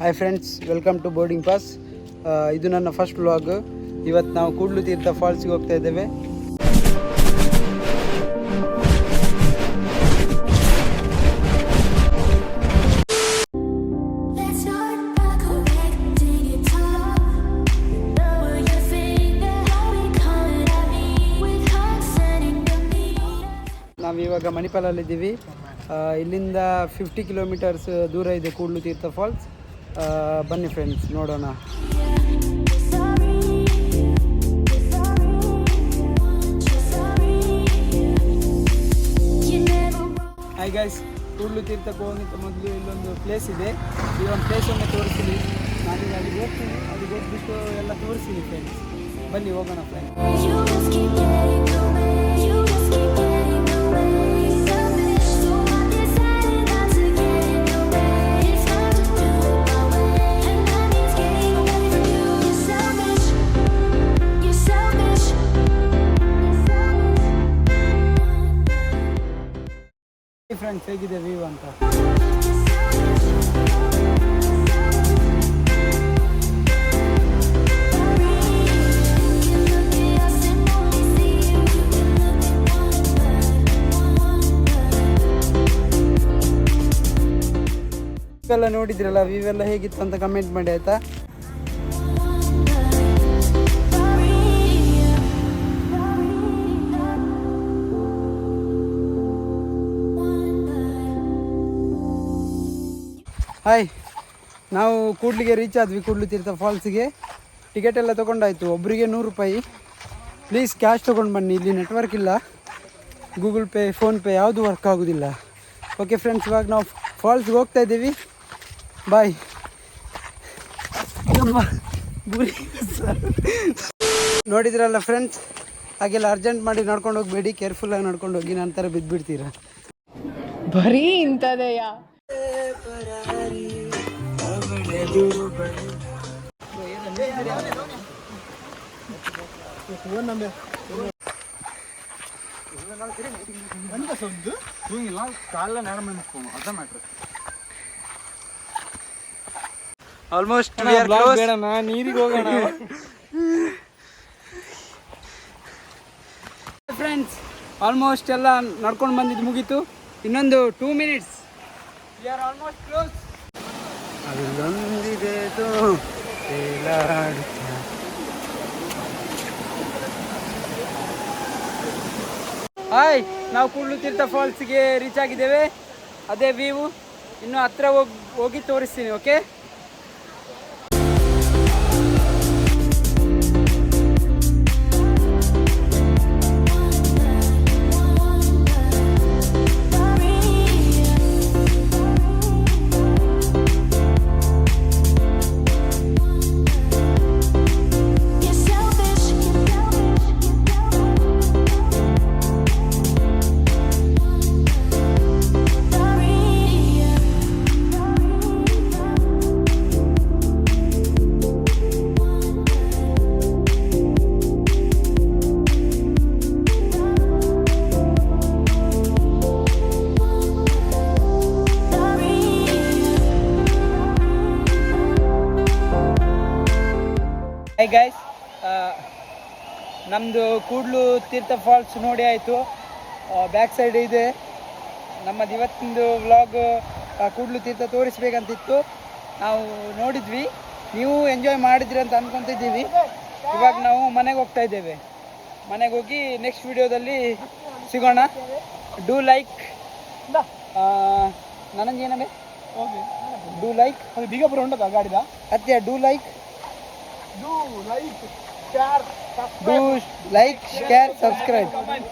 Hi friends welcome to boarding pass ಇದು ನನ್ನ first vlog ಇವತ್ತು ನಾವು ಕೂಡ್ಲು ತೀರ್ಥ ಫಾಲ್ಸ್ಗೆ ಹೋಗ್ತಾ ಇದ್ದೇವೆ. Let's start by collecting guitar. Lower your finger, how we coming at me with hearts sending the beat. ನಾವು ಇವಾಗ ಮಣಿಪಾಲಲ್ಲಿದ್ದೀವಿ. ಇಲ್ಲಿಂದ ಫಿಫ್ಟಿ ಕಿಲೋಮೀಟರ್ಸ್ ದೂರ ಇದೆ ಕೂಡ್ಲು ತೀರ್ಥ ಫಾಲ್ಸ್ ಬನ್ನಿ ಫ್ರೆಂಡ್ಸ್ ನೋಡೋಣ. ಹಾಯ್ ಗೈಸ್ ಕೂಡ್ಲು ತೀರ್ಥಕ್ಕೆ ಹೋಗಿದ್ದ ಮೊದಲು ಇಲ್ಲೊಂದು ಪ್ಲೇಸ್ ಇದೆ. ಈ ಒಂದು ಪ್ಲೇಸನ್ನು ತೋರಿಸ್ತೀನಿ. ನಾನೀಗ ಅಲ್ಲಿಗೆ ಹೋಗ್ತೀನಿ. ಅಲ್ಲಿಗೆ ಹೋಗ್ಬಿಟ್ಟು ಎಲ್ಲ ತೋರಿಸ್ತೀನಿ ಫ್ರೆಂಡ್ಸ್ ಬನ್ನಿ ಹೋಗೋಣ ಫ್ರೆಂಡ್ಸ್ ಫ್ರೆಂಡ್ಸ್ ಹೇಗಿದೆ ವ್ಯೂ ಅಂತ? ಎಲ್ಲ ನೋಡಿದ್ರಲ್ಲ ವ್ಯೂ ಎಲ್ಲ ಹೇಗಿತ್ತು ಅಂತ ಕಮೆಂಟ್ ಮಾಡಿ ಆಯ್ತಾ? ಹಾಯ್ ನಾವು ಕೂಡ್ಲಿಗೆ ರೀಚ್ ಆದ್ವಿ, ಕೂಡ್ಲು ತೀರ್ಥ ಫಾಲ್ಸಿಗೆ ಟಿಕೆಟ್ ಎಲ್ಲ ತೊಗೊಂಡಾಯ್ತು ಒಬ್ಬರಿಗೆ ನೂರು ರೂಪಾಯಿ. ಪ್ಲೀಸ್ ಕ್ಯಾಶ್ ತೊಗೊಂಡು ಬನ್ನಿ, ಇಲ್ಲಿ ನೆಟ್ವರ್ಕ್ ಇಲ್ಲ. ಗೂಗಲ್ ಪೇ ಫೋನ್ಪೇ ಯಾವುದು ವರ್ಕ್ ಆಗೋದಿಲ್ಲ. ಓಕೆ ಫ್ರೆಂಡ್ಸ್ ಇವಾಗ ನಾವು ಫಾಲ್ಸ್ಗೆ ಹೋಗ್ತಾ ಇದ್ದೀವಿ. ಬಾಯ್ ನೋಡಿದ್ರಲ್ಲ ಫ್ರೆಂಡ್ಸ್ ಹಾಗೆಲ್ಲ ಅರ್ಜೆಂಟ್ ಮಾಡಿ ನಡ್ಕೊಂಡು ಹೋಗಬೇಡಿ ಕೇರ್ಫುಲ್ಲಾಗಿ ನಡ್ಕೊಂಡು ಹೋಗಿ, ನಂತರ ಬಿದ್ದುಬಿಡ್ತೀರಾ ಬರೀ ಇಂಥದೆಯಾ? ಆಲ್ಮೋಸ್ಟ್ ಬೇಡಣ್ಣ ನೀರಿಗೆ ಹೋಗೋಣ. ಫ್ರೆಂಡ್ಸ್ ಆಲ್ಮೋಸ್ಟ್ ಎಲ್ಲ ನಡ್ಕೊಂಡು ಬಂದಿದ್ದು ಮುಗೀತು. ಇನ್ನೊಂದು two minutes are almost close ತೇಲಾಡುತ್ತ. Hi, ನಾವು ಕೂಡ್ಲು ತೀರ್ಥ ಫಾಲ್ಸ್ಗೆ ರೀಚ್ ಆಗಿದ್ದೇವೆ. ಅದೇ ವ್ಯೂ ಇನ್ನು ಹತ್ರ ಹೋಗಿ ಹೋಗಿ ತೋರಿಸ್ತೀನಿ ಓಕೆ ಹೈ ಗೈಸ್ ನಮ್ಮದು ಕೂಡ್ಲು ತೀರ್ಥ ಫಾಲ್ಸ್ ನೋಡಿ ಆಯಿತು. ಬ್ಯಾಕ್ ಸೈಡ್ ಇದೆ. ನಮ್ಮದು ಇವತ್ತಿಂದು ವ್ಲಾಗ್ ಕೂಡ್ಲು ತೀರ್ಥ ತೋರಿಸ್ಬೇಕಂತಿತ್ತು. ನಾವು ನೋಡಿದ್ವಿ. ನೀವು ಎಂಜಾಯ್ ಮಾಡಿದ್ರಿ ಅಂತ ಅಂದ್ಕೊತಿದ್ದೀವಿ ಇವಾಗ ನಾವು ಮನೆಗೆ ಹೋಗ್ತಾ ಇದ್ದೇವೆ. ಮನೆಗೆ ಹೋಗಿ ನೆಕ್ಸ್ಟ್ ವಿಡಿಯೋದಲ್ಲಿ ಸಿಗೋಣ. ಡೂ ಲೈಕ್ ನನಗೆ ಏನವೆ ಡೂ ಲೈಕ್ ಅದು ಬಿಗಪುರ ಉಂಟದ ಗಾಡಿದ? ಅತ್ಯ do like Do like, share, subscribe. Do like, share, subscribe.